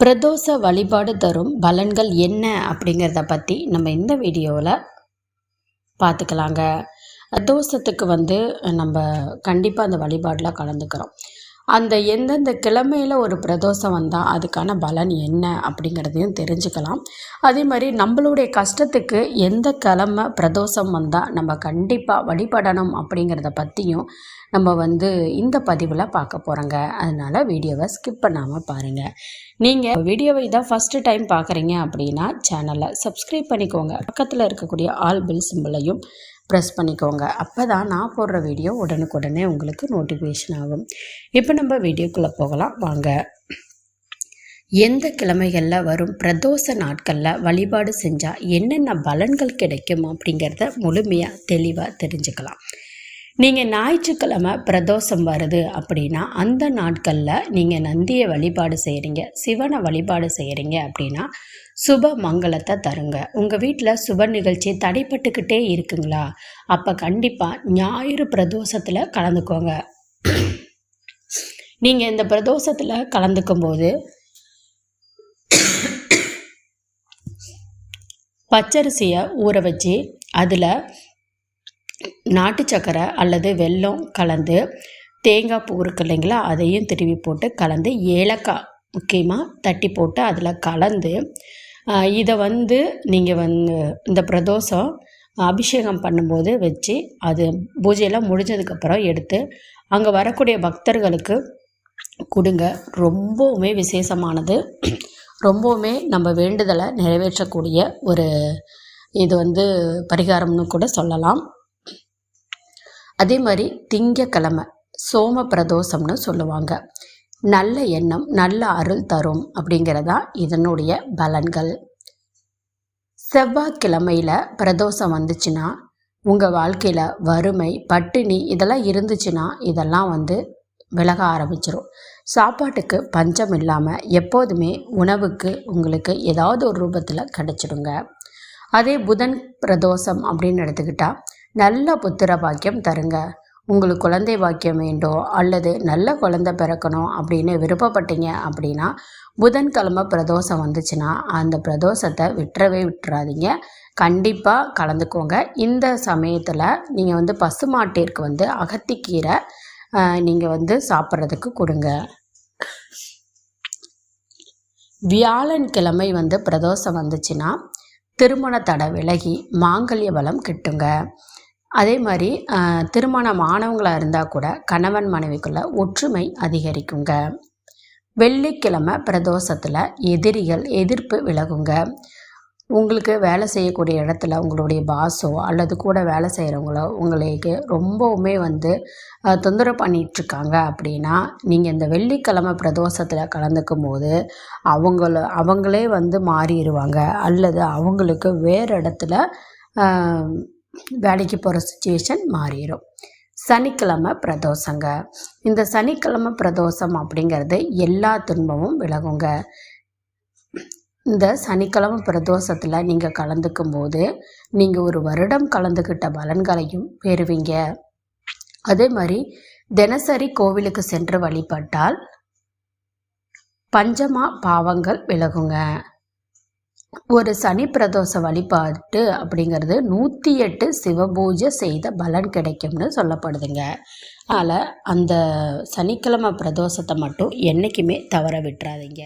பிரதோஷ வழிபாடு தரும் பலன்கள் என்ன அப்படிங்கிறத பற்றி நம்ம இந்த வீடியோவில் பார்த்துக்கலாங்க பிரதோஷத்துக்கு வந்து நம்ம கண்டிப்பாக அந்த வழிபாடில் கலந்துக்கிறோம். அந்த எந்தெந்த கிழமையில் ஒரு பிரதோஷம் வந்தால் அதுக்கான பலன் என்ன அப்படிங்கிறதையும் தெரிஞ்சுக்கலாம். அதே மாதிரி நம்மளுடைய கஷ்டத்துக்கு எந்த கிழமை பிரதோஷம் வந்தால் நம்ம கண்டிப்பாக வழிபடணும் அப்படிங்கிறத பற்றியும் நம்ம வந்து இந்த பதிவில் பார்க்க போகிறோங்க அதனால் வீடியோவை ஸ்கிப் பண்ணாமல் பாருங்கள் நீங்கள் வீடியோவை இதான் ஃபஸ்ட்டு டைம் பார்க்குறீங்க அப்படின்னா சேனலை சப்ஸ்கிரைப் பண்ணிக்கோங்க. பக்கத்தில் இருக்கக்கூடிய ஆல் பில் சிம்பிளையும் ப்ரெஸ் பண்ணிக்கோங்க. அப்போ தான் நான் போடுற வீடியோ உடனுக்குடனே உங்களுக்கு நோட்டிஃபிகேஷன் ஆகும். இப்போ நம்ம வீடியோக்குள்ளே போகலாம். வாங்க. எந்த கிழமைகளில் வரும் பிரதோஷ நாட்களில் வழிபாடு செஞ்சால் என்னென்ன பலன்கள் கிடைக்கும் அப்படிங்கிறத முழுமையாக தெளிவாக தெரிஞ்சுக்கலாம். நீங்கள் ஞாயிற்றுக்கிழமை பிரதோஷம் வருது அப்படின்னா அந்த நாட்களில் நீங்கள் நந்தியை வழிபாடு செய்கிறீங்க சிவனை வழிபாடு செய்கிறீங்க அப்படின்னா சுப மங்களத்தை தருங்க. உங்கள் வீட்டில் சுப நிகழ்ச்சி தடைப்பட்டுக்கிட்டே இருக்குங்களா? அப்போ கண்டிப்பாக ஞாயிறு பிரதோஷத்தில் கலந்துக்கோங்க. நீங்கள் இந்த பிரதோஷத்தில் கலந்துக்கும் போது பச்சரிசியை ஊற வச்சு அதில் நாட்டு சக்கரை அல்லது வெல்லம் கலந்து தேங்காய் பூ இருக்கு இல்லைங்களா அதையும் திருவி போட்டு கலந்து ஏலக்காய் முக்கியமாக தட்டி போட்டு அதில் கலந்து இதை வந்து நீங்கள் வந்து இந்த பிரதோஷம் அபிஷேகம் பண்ணும்போது வச்சு அது பூஜையெல்லாம் முடிஞ்சதுக்கப்புறம் எடுத்து அங்கே வரக்கூடிய பக்தர்களுக்கு கொடுங்க. ரொம்பவுமே விசேஷமானது. ரொம்பவுமே நம்ம வேண்டுதலை நிறைவேற்றக்கூடிய ஒரு இது வந்து பரிகாரம்னு கூட சொல்லலாம். அதே மாதிரி திங்கக்கிழமை சோம பிரதோஷம்னு சொல்லுவாங்க. நல்ல எண்ணம் நல்ல அருள் தரும் அப்படிங்கிறதா இதனுடைய பலன்கள். செவ்வாய்க்கிழமையில் பிரதோஷம் வந்துச்சுன்னா உங்கள் வாழ்க்கையில் வறுமை பட்டினி இதெல்லாம் இருந்துச்சுன்னா இதெல்லாம் வந்து விலக ஆரம்பிச்சிடும் சாப்பாட்டுக்கு பஞ்சம் இல்லாமல் எப்போதுமே உணவுக்கு உங்களுக்கு ஏதாவது ஒரு ரூபத்தில் கிடச்சிடுங்க. அதே புதன் பிரதோஷம் அப்படின்னு எடுத்துக்கிட்டால் நல்ல புத்திர பாக்கியம் தருங்க. உங்களுக்கு குழந்தை பாக்கியம் வேண்டும் அல்லது நல்ல குழந்தை பிறக்கணும் அப்படின்னு விருப்பப்பட்டீங்க அப்படின்னா புதன்கிழமை பிரதோஷம் வந்துச்சுன்னா அந்த பிரதோஷத்தை விட்டுறவே விட்டுறாதீங்க. கண்டிப்பாக கலந்துக்கோங்க. இந்த சமயத்தில் நீங்கள் வந்து பசுமாட்டிற்கு வந்து அகத்திக்கீரை நீங்கள் வந்து சாப்பிட்றதுக்கு கொடுங்க. வியாழன் கிழமை வந்து பிரதோஷம் வந்துச்சுன்னா திருமண தடை விலகி மாங்கல்ய பலம் கிட்டுங்க. அதே மாதிரி திருமணம் ஆனவங்களாக இருந்தால் கூட கணவன் மனைவிக்குள்ள ஒற்றுமை அதிகரிக்குங்க. வெள்ளிக்கிழமை பிரதோஷத்தில் எதிரிகள் எதிர்ப்பு விலகுங்க. உங்களுக்கு வேலை செய்யக்கூடிய இடத்துல உங்களுடைய பாஸோ அல்லது கூட வேலை செய்கிறவங்களோ உங்களுக்கு ரொம்பவுமே வந்து தொந்தரவு பண்ணிகிட்ருக்காங்க அப்படின்னா நீங்கள் இந்த வெள்ளிக்கிழமை பிரதோஷத்தில் கலந்துக்கும் போது அவங்கள அவங்களே வந்து மாறிடுவாங்க அல்லது அவங்களுக்கு வேறு இடத்துல வேலைக்கு போகிற சுச்சுவேஷன் மாறிடும் சனிக்கிழமை பிரதோஷங்க. இந்த சனிக்கிழமை பிரதோஷம் அப்படிங்கிறது எல்லா துன்பமும் விலகுங்க. இந்த சனிக்கிழமை பிரதோஷத்தில் நீங்கள் கலந்துக்கும் போது நீங்கள் ஒரு வருடம் கலந்துக்கிட்ட பலன்களையும் பெறுவீங்க. அதே மாதிரி தினசரி கோவிலுக்கு சென்று வழிபட்டால் பஞ்சமா பாவங்கள் விலகுங்க. ஒரு சனி பிரதோஷ வழிபாட்டு அப்படிங்கிறது நூற்றி எட்டு சிவபூஜை செய்த பலன் கிடைக்கும்னு சொல்லப்படுதுங்க. அதனால் அந்த சனிக்கிழமை பிரதோஷத்தை மட்டும் என்றைக்குமே தவற விட்டுறாதீங்க.